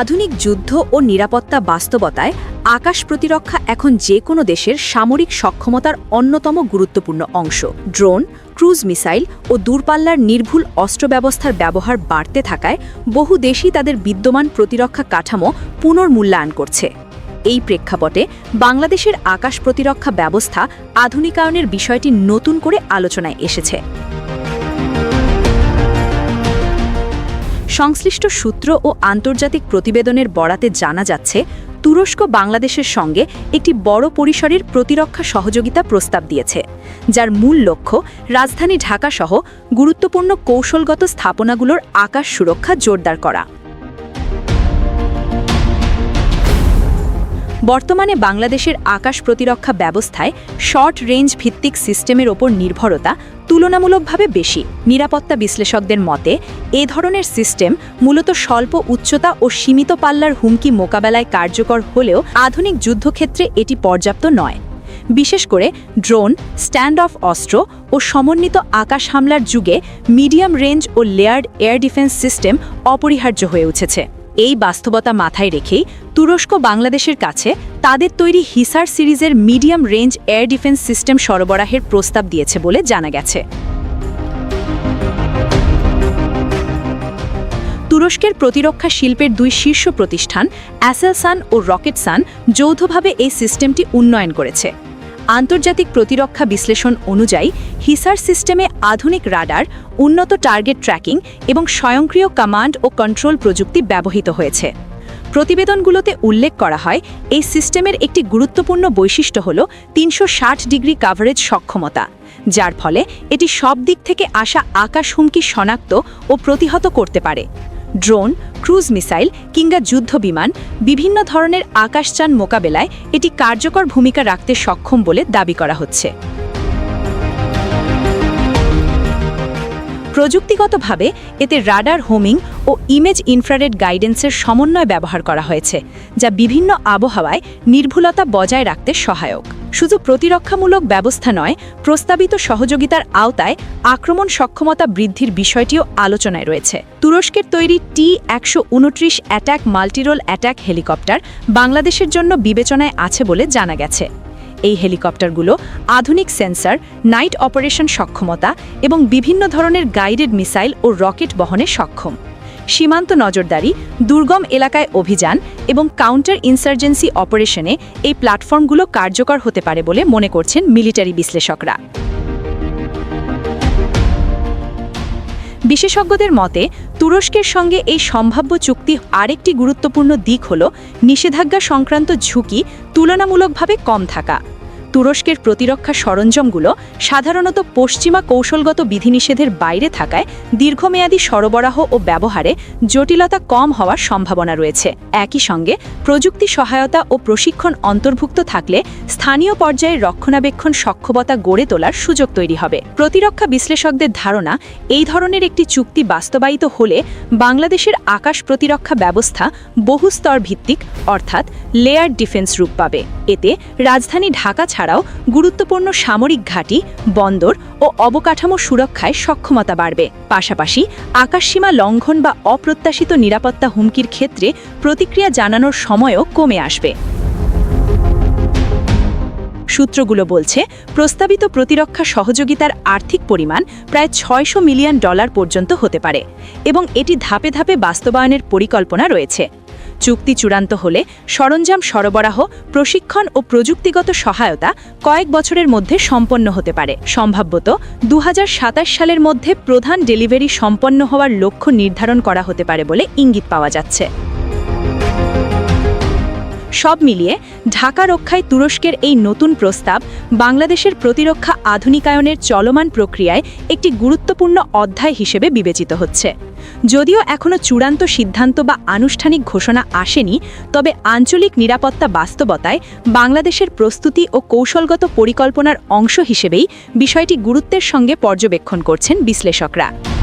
আধুনিক যুদ্ধ ও নিরাপত্তা বাস্তবতায় আকাশ প্রতিরক্ষা এখন যে কোনো দেশের সামরিক সক্ষমতার অন্যতম গুরুত্বপূর্ণ অংশ। ড্রোন, ক্রুজ মিসাইল ও দূরপাল্লার নির্ভুল অস্ত্র ব্যবস্থার ব্যবহার বাড়তে থাকায় বহু দেশই তাদের বিদ্যমান প্রতিরক্ষা কাঠামো পুনর্মূল্যায়ন করছে। এই প্রেক্ষাপটে বাংলাদেশের আকাশ প্রতিরক্ষা ব্যবস্থা আধুনিকায়নের বিষয়টি নতুন করে আলোচনায় এসেছে। সংশ্লিষ্ট সূত্র ও আন্তর্জাতিক প্রতিবেদনের বরাতে জানা যাচ্ছে, তুরস্ক বাংলাদেশের সঙ্গে একটি বড় পরিসরের প্রতিরক্ষা সহযোগিতা প্রস্তাব দিয়েছে, যার মূল লক্ষ্য রাজধানী ঢাকাসহ গুরুত্বপূর্ণ কৌশলগত স্থাপনাগুলোর আকাশ সুরক্ষা জোরদার করা। বর্তমানে বাংলাদেশের আকাশ প্রতিরক্ষা ব্যবস্থায় শর্ট রেঞ্জ ভিত্তিক সিস্টেমের ওপর নির্ভরতা তুলনামূলকভাবে বেশি। নিরাপত্তা বিশ্লেষকদের মতে, এ ধরনের সিস্টেম মূলত স্বল্প উচ্চতা ও সীমিত পাল্লার হুমকি মোকাবেলায় কার্যকর হলেও আধুনিক যুদ্ধক্ষেত্রে এটি পর্যাপ্ত নয়। বিশেষ করে ড্রোন স্ট্যান্ড অফ অস্ত্র ও সমন্বিত আকাশ হামলার যুগে মিডিয়াম রেঞ্জ ও লেয়ার্ড এয়ার ডিফেন্স সিস্টেম অপরিহার্য হয়ে উঠেছে। এই বাস্তবতা মাথায় রেখেই তুরস্ক বাংলাদেশের কাছে তাদের তৈরি হিসার সিরিজের medium range air defence system সরবরাহের প্রস্তাব দিয়েছে বলে জানা গেছে। তুরস্কের প্রতিরক্ষা শিল্পের দুই শীর্ষ প্রতিষ্ঠান অ্যাসেলসান ও রকেটসান যৌথভাবে এই সিস্টেমটি উন্নয়ন করেছে। আন্তর্জাতিক প্রতিরক্ষা বিশ্লেষণ অনুযায়ী, হিসার সিস্টেমে আধুনিক রাডার, উন্নত টার্গেট ট্র্যাকিং এবং স্বয়ংক্রিয় কমান্ড ও কন্ট্রোল প্রযুক্তি ব্যবহৃত হয়েছে। প্রতিবেদনগুলোতে উল্লেখ করা হয়, এই সিস্টেমের একটি গুরুত্বপূর্ণ বৈশিষ্ট্য হল তিনশো ষাট ডিগ্রি কাভারেজ সক্ষমতা, যার ফলে এটি সব দিক থেকে আসা আকাশ হুমকি শনাক্ত ও প্রতিহত করতে পারে। ড্রোন, ক্রুজ মিসাইল কিংবা যুদ্ধ বিমান, বিভিন্ন ধরনের আকাশযান মোকাবেলায় এটি কার্যকর ভূমিকা রাখতে সক্ষম বলে দাবি করা হচ্ছে। প্রযুক্তিগতভাবে এতে রাডার হোমিং ও ইমেজ ইনফ্রারেড গাইডেন্সের সমন্বয় ব্যবহার করা হয়েছে, যা বিভিন্ন আবহাওয়ায় নির্ভুলতা বজায় রাখতে সহায়ক। শুধু প্রতিরক্ষামূলক ব্যবস্থা নয়, প্রস্তাবিত সহযোগিতার আওতায় আক্রমণ সক্ষমতা বৃদ্ধির বিষয়টিও আলোচনায় রয়েছে। তুরস্কের তৈরি টি একশো উনত্রিশ অ্যাট্যাক মাল্টিরোল অ্যাট্যাক হেলিকপ্টার বাংলাদেশের জন্য বিবেচনায় আছে বলে জানা গেছে। এই হেলিকপ্টারগুলো আধুনিক সেন্সর, নাইট অপারেশন সক্ষমতা এবং বিভিন্ন ধরনের গাইডেড মিসাইল ও রকেট বহনে সক্ষম। সীমান্ত নজরদারি, দুর্গম এলাকায় অভিযান এবং কাউন্টার ইনসার্জেন্সি অপারেশনে এই প্ল্যাটফর্মগুলো কার্যকর হতে পারে বলে মনে করছেন মিলিটারি বিশ্লেষকরা। বিশেষজ্ঞদের মতে, তুরস্কের সঙ্গে এই সম্ভাব্য চুক্তি আরেকটি গুরুত্বপূর্ণ দিক হল নিষেধাজ্ঞা সংক্রান্ত ঝুঁকি তুলনামূলকভাবে কম থাকা। তুরস্কের প্রতিরক্ষা সরঞ্জামগুলো সাধারণত পশ্চিমা কৌশলগত বিধিনিষেধের বাইরে থাকায় দীর্ঘমেয়াদী সরবরাহ ও ব্যবহারে জটিলতা কম হওয়ার সম্ভাবনা রয়েছে। একই সঙ্গে প্রযুক্তি সহায়তা ও প্রশিক্ষণ অন্তর্ভুক্ত থাকলে স্থানীয় পর্যায়ে রক্ষণাবেক্ষণ সক্ষমতা গড়ে তোলার সুযোগ তৈরি হবে। প্রতিরক্ষা বিশ্লেষকদের ধারণা, এই ধরনের একটি চুক্তি বাস্তবায়িত হলে বাংলাদেশের আকাশ প্রতিরক্ষা ব্যবস্থা বহুস্তর ভিত্তিক, অর্থাৎ লেয়ার ডিফেন্স রূপ পাবে। এতে রাজধানী ঢাকা ছাড়াও গুরুত্বপূর্ণ সামরিক ঘাঁটি, বন্দর ও অবকাঠামো সুরক্ষায় সক্ষমতা বাড়বে। পাশাপাশি আকাশসীমা লঙ্ঘন বা অপ্রত্যাশিত নিরাপত্তা হুমকির ক্ষেত্রে প্রতিক্রিয়া জানানোর সময়ও কমে আসবে। সূত্রগুলো বলছে, প্রস্তাবিত প্রতিরক্ষা সহযোগিতার আর্থিক পরিমাণ প্রায় ছয়শো মিলিয়ন ডলার পর্যন্ত হতে পারে এবং এটি ধাপে ধাপে বাস্তবায়নের পরিকল্পনা রয়েছে। চুক্তি চূড়ান্ত হলে সরঞ্জাম সরবরাহ, প্রশিক্ষণ ও প্রযুক্তিগত সহায়তা কয়েক বছরের মধ্যে সম্পন্ন হতে পারে। সম্ভাব্যত দু হাজার সাতাশ সালের মধ্যে প্রধান ডেলিভারি সম্পন্ন হওয়ার লক্ষ্য নির্ধারণ করা হতে পারে বলে ইঙ্গিত পাওয়া যাচ্ছে। সব মিলিয়ে ঢাকা রক্ষায় তুরস্কের এই নতুন প্রস্তাব বাংলাদেশের প্রতিরক্ষা আধুনিকায়নের চলমান প্রক্রিয়ায় একটি গুরুত্বপূর্ণ অধ্যায় হিসেবে বিবেচিত হচ্ছে। যদিও এখনও চূড়ান্ত সিদ্ধান্ত বা আনুষ্ঠানিক ঘোষণা আসেনি, তবে আঞ্চলিক নিরাপত্তা বাস্তবতায় বাংলাদেশের প্রস্তুতি ও কৌশলগত পরিকল্পনার অংশ হিসেবেই বিষয়টি গুরুত্বের সঙ্গে পর্যবেক্ষণ করছেন বিশ্লেষকরা।